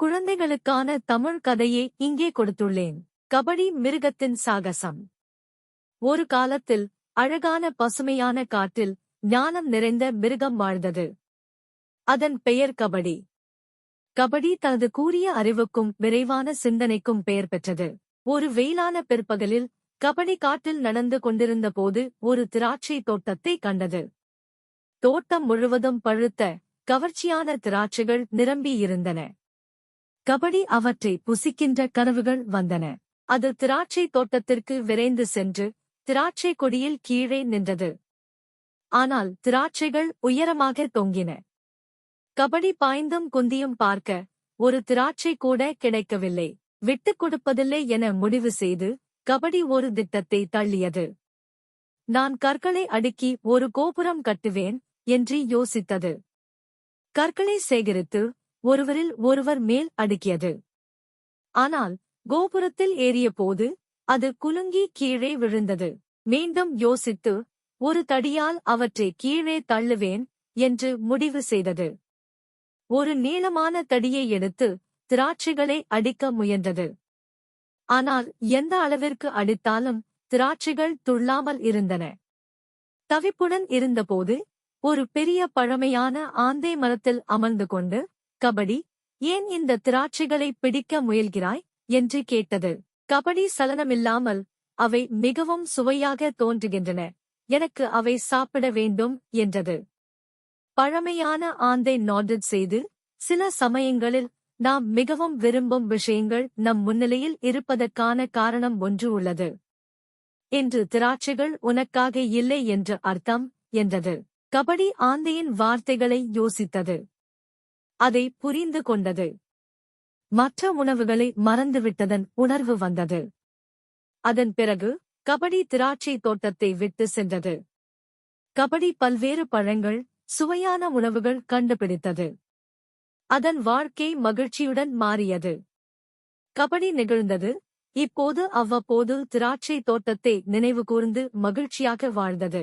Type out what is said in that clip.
குழந்தைகளுக்கான தமிழ் கதையை இங்கே கொடுத்துள்ளேன். கபடி மிருகத்தின் சாகசம். ஒரு காலத்தில் அழகான பசுமையான காட்டில் ஞானம் நிறைந்த மிருகம் வாழ்ந்தது. அதன் பெயர் கபடி. கபடி தனது கூரிய அறிவுக்கும் விரைவான சிந்தனைக்கும் பெயர் பெற்றது. ஒரு வெயிலான பிற்பகலில் கபடி காட்டில் நடந்து கொண்டிருந்த போது ஒரு திராட்சை தோட்டத்தை கண்டது. தோட்டம் முழுவதும் பழுத்த கவர்ச்சியான திராட்சைகள் நிரம்பியிருந்தன. கபடி அவற்றை புசிக்கின்ற கனவுகள் வந்தன. அது திராட்சை தோட்டத்திற்கு விரைந்து சென்று திராட்சை கொடியில் கீழே நின்றது. ஆனால் திராட்சைகள் உயரமாக தொங்கின. கபடி பாய்ந்தும் குந்தியும் பார்க்க ஒரு திராட்சை கூட கிடைக்கவில்லை. விட்டுக் கொடுப்பதில்லை என முடிவு செய்து கபடி ஒரு திட்டத்தை தள்ளியது. நான் கற்களை அடுக்கி ஒரு கோபுரம் கட்டுவேன் என்று யோசித்தது. கற்களை சேகரித்து ஒருவரில் ஒருவர் மேல் அடுக்கியது. ஆனால் கோபுரத்தில் ஏறியபோது அது குலுங்கி கீழே விழுந்தது. மீண்டும் யோசித்து ஒரு தடியால் அவற்றை கீழே தள்ளுவேன் என்று முடிவு செய்தது. ஒரு நீளமான தடியை எடுத்து திராட்சைகளை அடிக்க முயன்றது. ஆனால் எந்த அளவிற்கு அடித்தாலும் திராட்சைகள் துள்ளாமல் இருந்தன. தவிப்புடன் இருந்தபோது ஒரு பெரிய பழமையான ஆந்தை மரத்தில் அமர்ந்து கொண்டு கபடி ஏன் இந்த திராட்சைகளை பிடிக்க முயல்கிறாய்? என்று கேட்டது. கபடி சலனமில்லாமல் அவை மிகவும் சுவையாக தோன்றுகின்றன. எனக்கு அவை சாப்பிட வேண்டும் என்றது. பழமையான ஆந்தை நாடட் செய்து சில சமயங்களில் நாம் மிகவும் விரும்பும் விஷயங்கள் நம் முன்னிலையில் இருப்பதற்கான காரணம் ஒன்று உள்ளது. என்று திராட்சைகள் உனக்காக இல்லை என்று அர்த்தம் என்றது. கபடி ஆந்தையின் வார்த்தைகளை யோசித்தது. அதை புரிந்து கொண்டது. மற்ற உணவுகளை மறந்துவிட்டதன் உணர்வு வந்தது. அதன் பிறகு கபடி திராட்சை தோட்டத்தை விட்டு சென்றது. கபடி பல்வேறு பழங்கள் சுவையான உணவுகள் கண்டுபிடித்தது. அதன் வாழ்க்கை மகிழ்ச்சியுடன் மாறியது. கபடி நிகழ்ந்தது இப்போது அவ்வப்போது திராட்சை தோட்டத்தை நினைவு கூர்ந்து மகிழ்ச்சியாக வாழ்ந்தது.